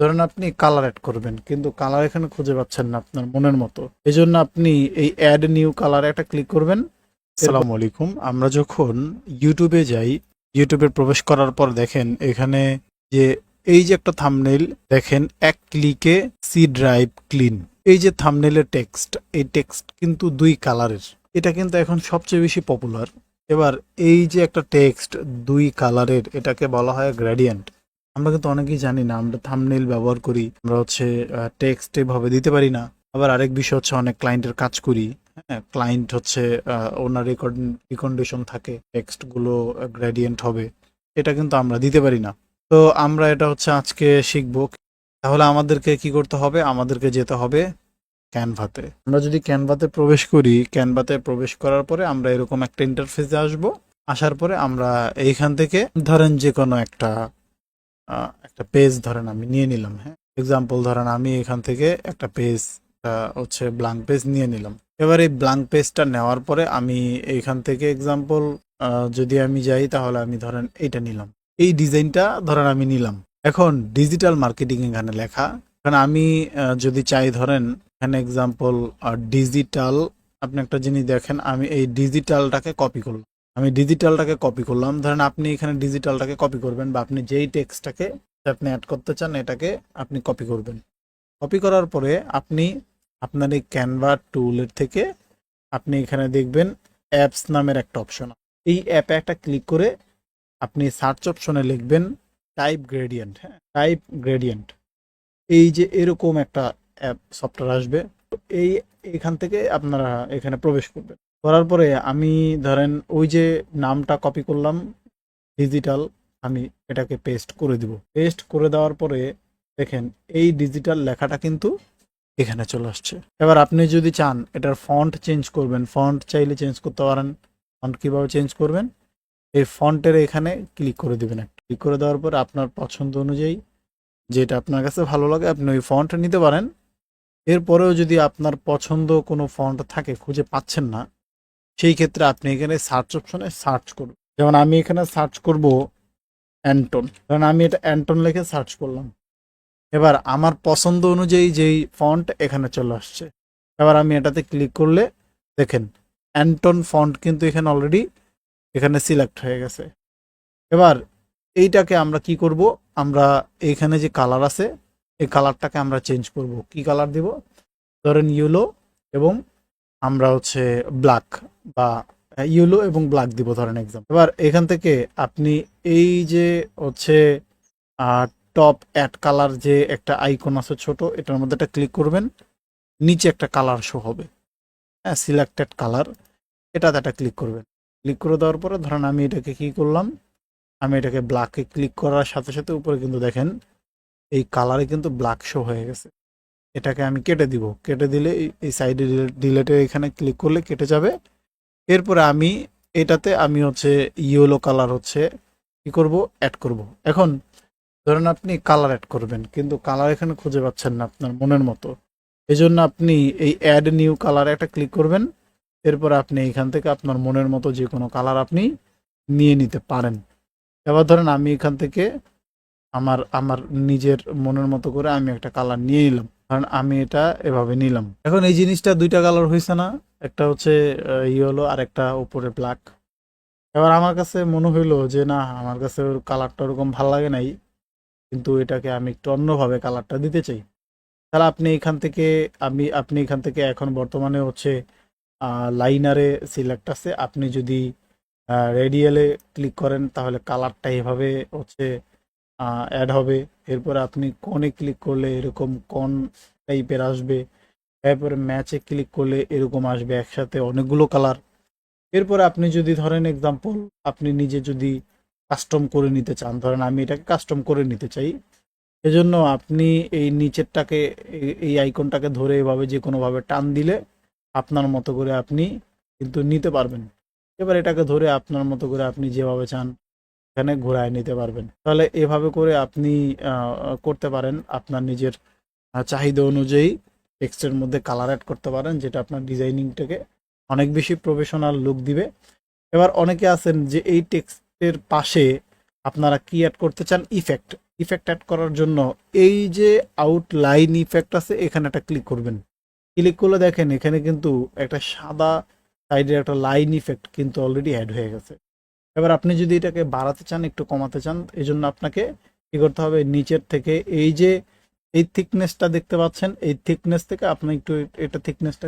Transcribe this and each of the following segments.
ধরেন আপনি colour add করবেন, কিন্তু কালার এখানে খুঁজে পাচ্ছেন না আপনার মনের মতো। এই জন্য আপনি এই অ্যাড নিউ কালার একটা ক্লিক করবেন। আসসালামু আলাইকুম। আমরা যখন ইউটিউবে যাই ইউটিউবে প্রবেশ করার পর দেখেন এখানে যে এই যে একটা থামনেল দেখেন এক ক্লিকে সি ড্রাইভ ক্লিন এই যে থামনেলের টেক্সট এই টেক্সট কিন্তু দুই কালারের এটা কিন্তু এখন সবচেয়ে বেশি পপুলার এবার এই যে একটা টেক্সট দুই কালারের এটাকে বলা হয় গ্রেডিয়েন্ট আমরা কিন্তু অনেকেই জানি না, আমরা থামনেল ব্যবহার করি, আমরা হচ্ছে টেক্সট এভাবে দিতে পারি না। আবার আরেক বিষয় হচ্ছে অনেক ক্লায়েন্টের কাজ করি হ্যাঁ ক্লায়েন্ট হচ্ছে ওনার রেকর্ড রিকন্ডিশন থাকে টেক্সটগুলো গ্রেডিয়েন্ট হবে, এটা কিন্তু আমরা দিতে পারি না। তো আমরা এটা হচ্ছে আজকে শিখব। তাহলে আমাদেরকে কি করতে হবে? আমাদেরকে যেতে হবে ক্যানভাতে আমরা যদি ক্যানভাতে প্রবেশ করি ক্যানভাতে প্রবেশ করার পরে আমরা এরকম একটা ইন্টারফেসে আসব। আসার পরে আমরা এইখান থেকে ধরেন যে কোনো একটা একটা পেজ ধরেন আমি নিয়ে নিলাম হ্যাঁ? এক্সাম্পল ধরেন আমি এখান থেকে একটা পেজ হচ্ছে ব্লাঙ্ক পেজ নিয়ে নিলাম। এবার এই ব্লাঙ্ক পেজটা নেওয়ার পরে আমি এইখান থেকে এক্সাম্পল যদি আমি যাই তাহলে আমি ধরেন এইটা নিলাম। এই ডিজাইনটা ধরেন আমি নিলাম। এখন ডিজিটাল মার্কেটিং এখানে লেখা। এখানে আমি যদি চাই ধরেন, এখানে এক্সাম্পল ডিজিটাল আপনি একটা জিনিস দেখেন, আমি এই ডিজিটালটাকে কপি করলাম। আমি ডিজিটালটাকে কপি করলাম। ধরেন আপনি এখানে ডিজিটালটাকে কপি করবেন বা আপনি যেই টেক্সটটাকে আপনি অ্যাড করতে চান, এটাকে আপনি কপি করবেন। কপি করার পরে আপনি আপনার এই ক্যানভা টুলের থেকে আপনি এখানে দেখবেন অ্যাপস নামের একটা অপশন এই অ্যাপে একটা ক্লিক করে আপনি সার্চ অপশনে লিখবেন টাইপ গ্রেডিয়েন্ট হ্যাঁ টাইপ গ্রেডিয়েন্ট এই যে এরকম একটা অ্যাপ সফটওয়্যার আসবে, এই এখান থেকে আপনারা এখানে প্রবেশ করবেন। করার পরে আমি ধরেন ওই যে নামটা কপি করলাম ডিজিটাল আমি এটাকে পেস্ট করে দিব। পেস্ট করে দেওয়ার পরে দেখেন এই ডিজিটাল লেখাটা কিন্তু এখানে চলে আসছে। এবার আপনি যদি চান এটার ফন্ট চেঞ্জ করবেন ফন্ট চাইলে চেঞ্জ করতে পারেন ফন্ট কীভাবে চেঞ্জ করবেন, এই ফন্টের এখানে ক্লিক করে দেবেন একটা। ক্লিক করে দেওয়ার পর আপনার পছন্দ অনুযায়ী যেটা আপনার কাছে ভালো লাগে, আপনি ওই ফন্ট নিতে পারেন। এরপরেও যদি আপনার পছন্দ কোনো ফন্ট থাকে, খুঁজে পাচ্ছেন না সেই ক্ষেত্রে আপনি এখানে সার্চ অপশনে সার্চ করুন। যেমন আমি এখানে সার্চ করব অ্যান্টন কারণ আমি এটা অ্যান্টন লিখে সার্চ করলাম। এবার আমার পছন্দ অনুযায়ী যেই ফন্ট এখানে চলে আসছে। এবার আমি এটাতে ক্লিক করলে দেখেন অ্যান্টন ফন্ট কিন্তু এখানে অলরেডি এখানে সিলেক্ট হয়ে গেছে। এবার এইটাকে আমরা কি করব? আমরা এইখানে যে কালার আছে, এই কালারটাকে আমরা চেঞ্জ করব। কি কালার দিব? ধরেন ইয়েলো এবং আমরা হচ্ছে ব্ল্যাক বা ইয়েলো এবং ব্ল্যাক দিব, ধরেন এক্সাম এবার এখান থেকে আপনি এই যে হচ্ছে টপ অ্যাড কালার যে একটা আইকন আছে ছোট, এটার মধ্যে একটা ক্লিক করবেন, নিচে একটা কালার শো হবে। হ্যাঁ সিলেক্টেড কালার এটাতে একটা ক্লিক করবেন। ক্লিক করে দেওয়ার পরে ধরেন আমি এটাকে কি করলাম, আমি এটাকে ব্ল্যাকে ক্লিক করার সাথে সাথে উপরে কিন্তু দেখেন, এই কালারে কিন্তু ব্ল্যাক শো হয়ে গেছে। এটাকে আমি কেটে দিব। কেটে দিলে এই- সাইডে ডিলেটে এখানে ক্লিক করলে কেটে যাবে। এরপরে আমি এটাতে আমি হচ্ছে ইয়েলো কালার হচ্ছে কি করব? অ্যাড করব। এখন ধরেন আপনি কালার অ্যাড করবেন, কিন্তু কালার এখানে খুঁজে পাচ্ছেন না আপনার মনের মতো। এই জন্য আপনি এই অ্যাড নিউ কালার একটা ক্লিক করবেন। এরপর আপনি এখান থেকে আপনার মনের মতো যে কোনো কালার আপনি নিয়ে নিতে পারেন। এবার ধরেন আমি এখান থেকে আমার আমার নিজের মনের মতো করে আমি একটা কালার নিয়ে নিলাম। কারণ আমি এটা এভাবে নিলাম। এখন এই জিনিসটা দুইটা কালার হয়েছে না, একটা হচ্ছে ইয়েলো আর একটা উপরে ব্ল্যাক এবার আমার কাছে মনে হইল যে, না, আমার কাছে ওর কালারটা ওরকম ভালো লাগে নাই, কিন্তু এটাকে আমি একটু অন্যভাবে কালারটা দিতে চাই। তাহলে আপনি এখান থেকে, আমি, আপনি এখান থেকে এখন বর্তমানে হচ্ছে লাইনারে সিলেক্ট আছে। আপনি যদি রেডিয়ালে ক্লিক করেন, তাহলে কালারটা এভাবে হচ্ছে অ্যাড হবে। এরপরে আপনি কনে ক্লিক করলে এরকম কন টাইপের আসবে। এরপরে ম্যাচে ক্লিক করলে এরকম আসবে একসাথে অনেকগুলো কালার এরপরে আপনি যদি ধরেন এক্সাম্পল আপনি নিজে যদি কাস্টম করে নিতে চান, ধরেন আমি এটাকে কাস্টম করে নিতে চাই, এজন্য আপনি এই নিচেরটাকে, এই- আইকনটাকে ধরে এভাবে যে কোনোভাবে টান দিলে আপনার মতো করে আপনি কিন্তু নিতে পারবেন। এবার এটাকে ধরে আপনার মতো করে আপনি যেভাবে চান এখানে ঘুরায় নিতে পারবেন। তাহলে এভাবে করে আপনি করতে পারেন। আপনার নিজের চাহিদা অনুযায়ী টেক্সটের মধ্যে কালার অ্যাড করতে পারেন, যেটা আপনার ডিজাইনিংটাকে অনেক বেশি প্রফেশনাল লুক দিবে। এবার অনেকে আছেন যে এই টেক্সটের পাশে আপনারা কি অ্যাড করতে চান? ইফেক্ট ইফেক্ট অ্যাড করার জন্য এই যে আউটলাইন ইফেক্ট আছে, এখানে একটা ক্লিক করবেন। ক্লিক করলে দেখেন এখানে কিন্তু একটা সাদা সাইডের একটা লাইন ইফেক্ট কিন্তু অলরেডি অ্যাড হয়ে গেছে। এবার আপনি যদি এটাকে বাড়াতে চান, একটু কমাতে চান এই জন্য আপনাকে কি করতে হবে? নিচের থেকে এই যে, এই থিকনেসটা দেখতে পাচ্ছেন, এই থিকনেস থেকে আপনি একটু এটা থিকনেসটা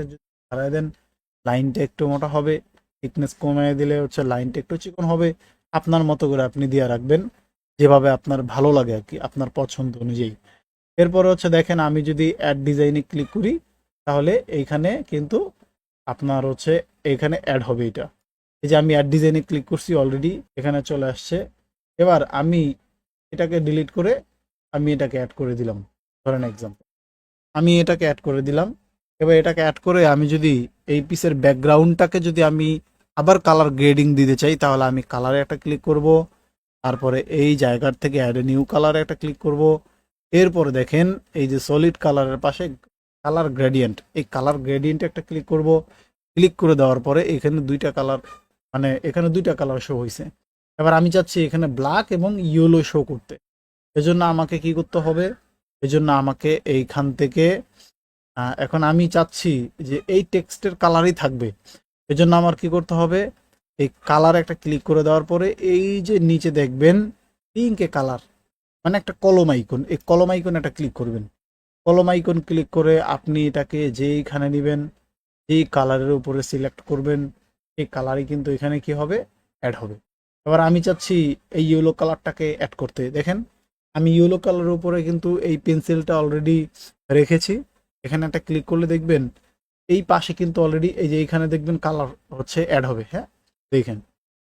বাড়ায় দেন লাইনটা একটু মোটা হবে। থিকনেস কমিয়ে দিলে হচ্ছে লাইনটা একটু চিকন হবে। আপনার মতো করে আপনি দিয়ে রাখবেন, যেভাবে আপনার ভালো লাগে আর কি, আপনার পছন্দ অনুযায়ী। এরপরে হচ্ছে দেখেন, আমি যদি অ্যাড ডিজাইনে ক্লিক করি, তাহলে এইখানে কিন্তু আপনার হচ্ছে এখানে অ্যাড হবে এটা। এই যে আমি অ্যাড ডিজাইনে ক্লিক করছি অলরেডি এখানে চলে আসছে। এবার আমি এটাকে ডিলিট করে আমি এটাকে অ্যাড করে দিলাম। ধরেন এক্সাম্পল আমি এটাকে অ্যাড করে দিলাম। এবার এটাকে অ্যাড করে আমি যদি এই পিসের ব্যাকগ্রাউন্ডটাকে যদি আমি আবার কালার গ্রেডিং দিতে চাই, তাহলে আমি কালারে একটা ক্লিক করব। তারপরে এই জায়গার থেকে অ্যাড নিউ কালারে একটা ক্লিক করব। এরপর দেখেন এই যে সলিড কালারের পাশে কালার গ্রেডিয়েন্ট এই কালার গ্রেডিয়েন্টে একটা ক্লিক করব। ক্লিক করে দেওয়ার পরে এখানে দুইটা কালার মানে এখানে দুইটা কালার শো হয়েছে এবার আমি চাচ্ছি এখানে ব্ল্যাক এবং ইয়েলো শো করতে। এজন্য আমাকে কি করতে হবে? এজন্য আমাকে এইখান থেকে এখন আমি চাচ্ছি যে এই টেক্সটের কালারই থাকবে। এজন্য আমার কি করতে হবে? এই কালার একটা ক্লিক করে দেওয়ার পরে এই যে নিচে দেখবেন পিঙ্কে কালার মানে একটা কলম আইকন এই কলম আইকন একটা ক্লিক করবেন। কলম আইকন ক্লিক করে আপনি এটাকে যেইখানে নেবেন, যেই কালারের উপরে সিলেক্ট করবেন। এই কালারই কিন্তু এখানে কি হবে? অ্যাড হবে। এবার আমি চাচ্ছি এই ইয়েলো কালারটাকে অ্যাড করতে। দেখেন, আমি ইয়েলো কালারের উপরে কিন্তু এই পেন্সিলটা অলরেডি রেখেছি। এখানে একটা ক্লিক করলে দেখবেন, এই পাশে কিন্তু অলরেডি এই যে এখানে দেখবেন কালার হচ্ছে অ্যাড হবে। হ্যাঁ দেখেন,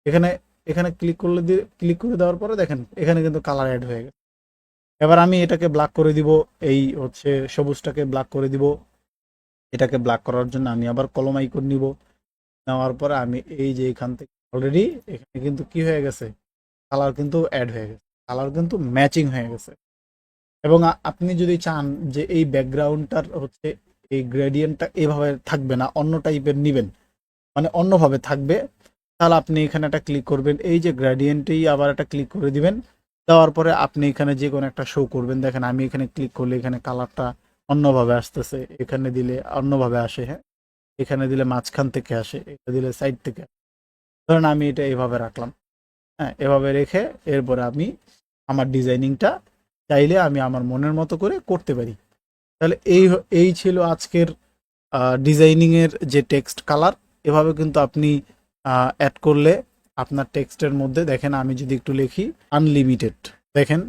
এখানে এখানে ক্লিক করলে দিয়ে ক্লিক করে দেওয়ার পরে দেখেন, এখানে কিন্তু কালার অ্যাড হয়ে গেছে। এবার আমি এটাকে ব্ল্যাক করে দিব, এই হচ্ছে সবুজটাকে ব্ল্যাক করে দিব। এটাকে ব্ল্যাক করার জন্য আমি আবার কলম আইকন নিব। নেওয়ার পরে আমি এই যে এখান থেকে অলরেডি এখানে কিন্তু কি হয়ে গেছে? কালার কিন্তু অ্যাড হয়ে গেছে। কালার কিন্তু ম্যাচিং হয়ে গেছে। এবং আপনি যদি চান যে এই ব্যাকগ্রাউন্ডটার হচ্ছে এই গ্রেডিয়েন্টটা এভাবে থাকবে না, অন্য টাইপের নিবেন মানে অন্যভাবে থাকবে, তাহলে আপনি এখানে একটা ক্লিক করবেন। এই যে গ্রেডিয়েন্টেই আবার একটা ক্লিক করে দিবেন। দেওয়ার পরে আপনি এখানে যে কোনো একটা শো করবেন। দেখেন আমি এখানে ক্লিক করলে এখানে কালারটা অন্যভাবে আসতেছে, এখানে দিলে অন্যভাবে আসে হ্যাঁ? এখানে দিলে মাঝখান থেকে আসে, এটা দিলে সাইড থেকে। ধরেন আমি এটা এভাবে রাখলাম। হ্যাঁ এভাবে রেখে এরপরে আমি আমার ডিজাইনিংটা চাইলে আমি আমার মনের মতো করে করতে পারি। তাহলে এই এই ছিল আজকের ডিজাইনিংয়ের যে টেক্সট কালার। এভাবে কিন্তু আপনি অ্যাড করলে আপনার টেক্সটের মধ্যে দেখেন আমি যদি একটু লিখি আনলিমিটেড দেখেন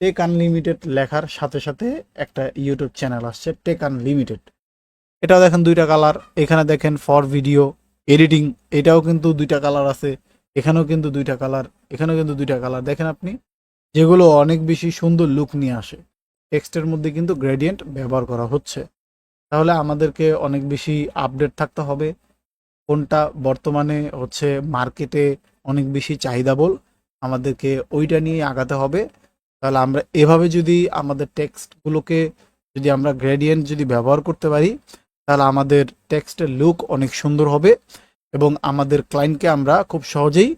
টেক আনলিমিটেড লেখার সাথে সাথে একটা ইউটিউব চ্যানেল আসছে টেক আনলিমিটেড এটাও দেখেন দুইটা কালার এখানে দেখেন ফর ভিডিও এডিটিং এটাও কিন্তু দুইটা কালার আছে, এখানেও কিন্তু দুইটা কালার এখানেও কিন্তু দুইটা কালার দেখেন আপনি, যেগুলো অনেক বেশি সুন্দর লুক নিয়ে আসে টেক্সটের মধ্যে কিন্তু গ্রেডিয়েন্ট ব্যবহার করা হচ্ছে। তাহলে আমাদেরকে অনেক বেশি আপডেট থাকতে হবে, কোনটা বর্তমানে হচ্ছে মার্কেটে অনেক বেশি চাহিদা বল আমাদেরকে ওইটা নিয়ে আগাতে হবে। তাহলে আমরা এভাবে যদি আমাদের টেক্সটগুলোকে যদি আমরা গ্রেডিয়েন্ট যদি ব্যবহার করতে পারি তাহলে আমাদের টেক্সটের লুক অনেক সুন্দর হবে এবং আমাদের ক্লায়েন্টকে আমরা খুব সহজেই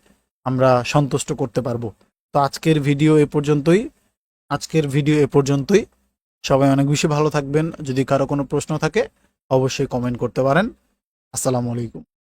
আমরা সন্তুষ্ট করতে পারব। তো আজকের ভিডিও এ পর্যন্তই। আজকের ভিডিও এ পর্যন্তই। সবাই অনেক বেশি ভালো থাকবেন। যদি কারও কোনো প্রশ্ন থাকে, অবশ্যই কমেন্ট করতে পারেন। আসসালামু আলাইকুম।